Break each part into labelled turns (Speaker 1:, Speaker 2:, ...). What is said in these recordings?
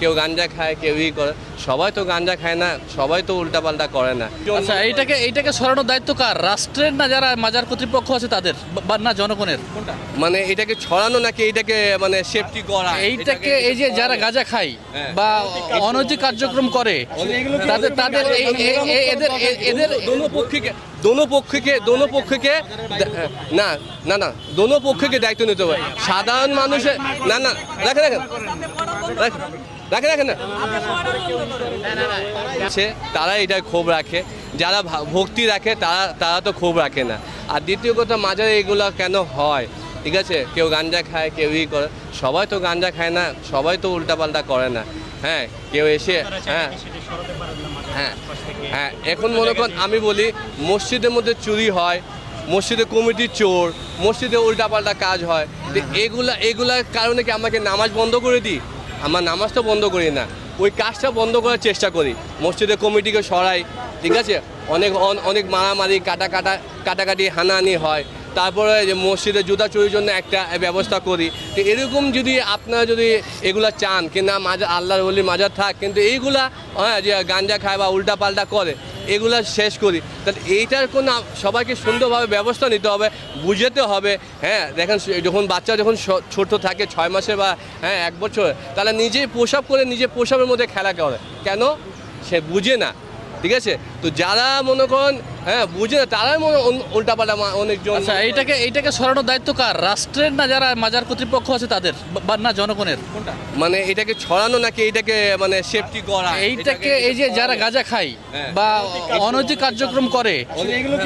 Speaker 1: কেউ গাঞ্জা খায় কেউ ই করে। সবাই তো গাঞ্জা খায় না সবাই তো উল্টাপাল্টা করে না।
Speaker 2: আচ্ছা এইটাকে এইটাকে সরানোর দায়িত্ব কার? রাষ্ট্রের না যারা মাজার কর্তৃপক্ষ আছে তাদের? বা না জনগণের?
Speaker 1: মানে এটাকে ছড়ানো নাকি এটাকে মানে সেফটি করা?
Speaker 2: এইটাকে এই যে যারা গাঁজা খায়
Speaker 1: হ্যাঁ।
Speaker 2: বা অনৈতিক কার্যক্রম করে তাদের তাদের এদের এদের
Speaker 1: দোনো পক্ষকে দোনো পক্ষকে দোনো পক্ষকে না না না দোনো পক্ষকে দায়িত্ব নিতে হবে। সাধারণ মানুষের না না রাখে রাখেন। রাখেন রাখে রাখেন না। তারা এটা ক্ষোভ রাখে। যারা ভক্তি রাখে, তারা তারা তো ক্ষোভ রাখে না। আর দ্বিতীয় কথা, মাজারে এগুলো কেন হয়? ঠিক আছে? কেউ গাঞ্জা খায়, কেউ ই করে। সবাই তো গাঞ্জা খায় না, সবাই তো উল্টাপাল্টা করে না। হ্যাঁ কেউ এসে হ্যাঁ হ্যাঁ হ্যাঁ এখন মনে করেন, আমি বলি, মসজিদের মধ্যে চুরি হয়, মসজিদে কমিটির চোর, মসজিদে উল্টাপাল্টা কাজ হয়। এগুলা, এগুলার কারণে কি আমাকে নামাজ বন্ধ করে দিই? আমার নামাজ তো বন্ধ করি না। ওই কাজটা বন্ধ করার চেষ্টা করি। মসজিদের কমিটিকে সরাই, ঠিক আছে? অনেক অন- অনেক মারামারি, কাটা কাটা, কাটাকাটি, হানাহানি হয়। তারপরে যে মসজিদে জুতা চুরির জন্য একটা ব্যবস্থা করি। তো এরকম যদি আপনারা যদি এগুলা চান কিনা মাজার আল্লাহর বলি মাজার থাক, কিন্তু এইগুলা হ্যাঁ যে গাঞ্জা খায় বা উল্টা পাল্টা করে এগুলা শেষ করি। তাহলে এইটার কোনো সবাইকে সুন্দরভাবে ব্যবস্থা নিতে হবে, বুঝাতে হবে। হ্যাঁ দেখেন যখন বাচ্চা যখন ছোট থাকে, ছয় মাসে বা হ্যাঁ এক বছর, তাহলে নিজেই প্রসাব করে নিজে প্রসাবের মধ্যে খেলা করে। কেন? সে বুঝে না। ঠিক আছে? তো যারা মনে করেন হ্যাঁ বুঝে তারাই মনে উল্টাপাল্টা অনেকজন
Speaker 2: আচ্ছা এইটাকে এইটাকে সরানোর দায়িত্ব কার? রাষ্ট্রের না যারা মাজার কর্তৃপক্ষ আছে তাদের? বা না জনগণের? কোনটা?
Speaker 1: মানে এটাকে ছড়ানো নাকি এটাকে মানে সেফটি করা?
Speaker 2: এইটাকে এই যে যারা গাঁজা খায়
Speaker 1: হ্যাঁ।
Speaker 2: বা অনৈতিক কার্যক্রম করে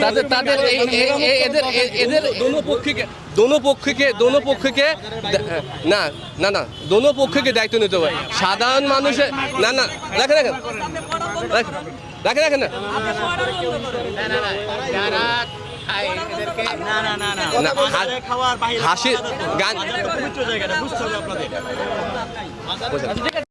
Speaker 2: তাদের তাদের এদের এদের
Speaker 1: দোনো পক্ষকে দোনো পক্ষকে দোনো পক্ষকে না না না দোনো পক্ষকে দায়িত্ব নিতে হবে। সাধারণ মানুষের না না রাখে রাখেন। রাখে রাখে রাখেন না। হাসি গান